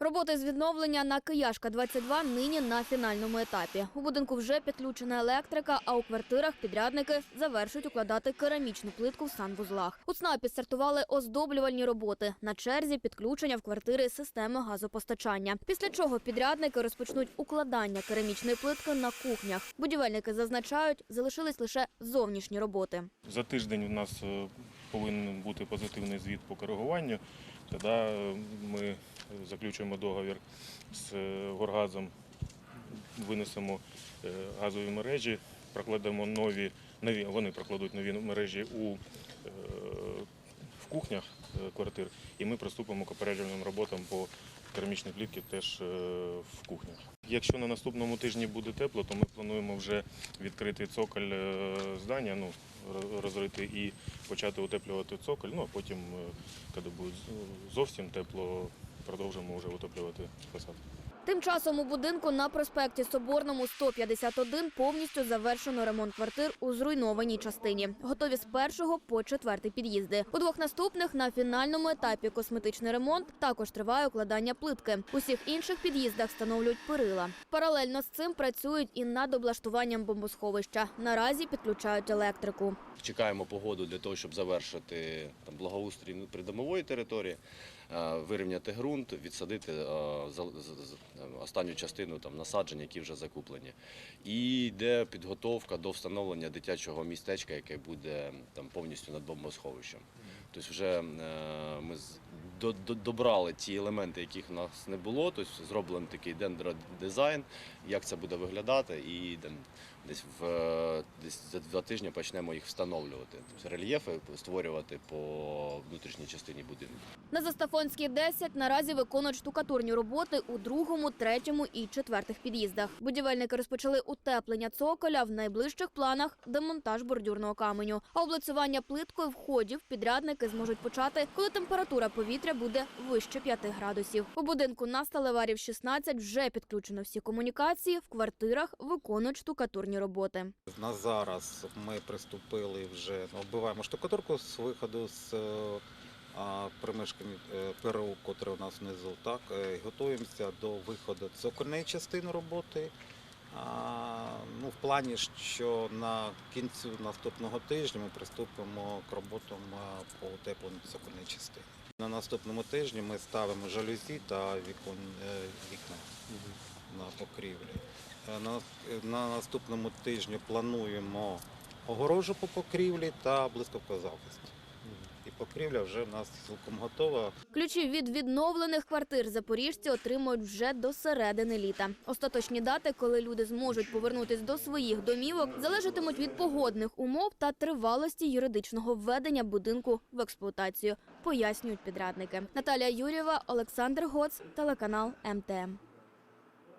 Роботи з відновлення на Кияшка 22 нині на фінальному етапі. У будинку вже підключена електрика, а у квартирах підрядники завершують укладати керамічну плитку в санвузлах. У ЦНАПі стартували оздоблювальні роботи. На черзі підключення в квартири системи газопостачання. Після чого підрядники розпочнуть укладання керамічної плитки на кухнях. Будівельники зазначають, залишились лише зовнішні роботи. За тиждень у нас е, повинен бути позитивний звіт по коригуванню. Тоді е, ми заключуємо договір з е, Горгазом, винесемо е, газові мережі, прокладемо нові, нові вони прокладуть нові мережі у, е, в кухнях квартир, і ми приступимо к опереджувальним роботам по керамічній плітці теж в кухнях. Якщо на наступному тижні буде тепло, то ми плануємо вже відкрити цоколь здання, ну, ро- розрити і почати утеплювати цоколь. Ну, а потім, коли буде зовсім тепло, продовжимо вже утеплювати фасад. Тим часом у будинку на проспекті Соборному 151 повністю завершено ремонт квартир у зруйнованій частині. Готові з першого по четвертий під'їзди. У двох наступних на фінальному етапі косметичний ремонт також триває укладання плитки. У всіх інших під'їздах встановлюють перила. Паралельно з цим працюють і над облаштуванням бомбосховища. Наразі підключають електрику. Чекаємо погоду для того, щоб завершити там благоустрій ну, придомової території, вирівняти ґрунт, відсадити е, останню частину там насаджень, які вже закуплені. І йде підготовка до встановлення дитячого містечка, яке буде там повністю над бомбосховищем. Тобто вже е, ми добрали ті елементи, яких в нас не було. Тобто зроблений такий дендродизайн, як це буде виглядати, і десь в е, десь за два тижні почнемо їх встановлювати. Тобто рельєфи створювати по внутрішній частині будинку. На Застафонській 10 наразі виконують штукатурні роботи у другому, третьому і четвертих під'їздах. Будівельники розпочали утеплення цоколя в найближчих планах демонтаж бордюрного каменю. А облицювання плиткою входів підрядники зможуть почати, коли температура повітря буде вище 5 градусів. У будинку на Сталеварів 16 вже підключено всі комунікації. В квартирах виконують штукатурні роботи. На зараз ми приступили вже оббиваємо штукатурку з виходу з е, примешкань е, ПРУ, котре у нас внизу. Так е, готуємося до виходу цокольної частини роботи. Ну, в плані, що на кінцю наступного тижня ми приступимо к роботам по утепленню цокольної частини. На наступному тижні ми ставимо жалюзі та е, вікна на покрівлі. Е, На, на наступному тижні плануємо огорожу по покрівлі та блискавкозахист. Покрівля вже в нас цілком готова. Ключі від відновлених квартир запоріжці отримують вже до середини літа. Остаточні дати, коли люди зможуть повернутись до своїх домівок, залежатимуть від погодних умов та тривалості юридичного введення будинку в експлуатацію, пояснюють підрядники. Наталія Юрєва, Олександр Гоц, телеканал МТМ.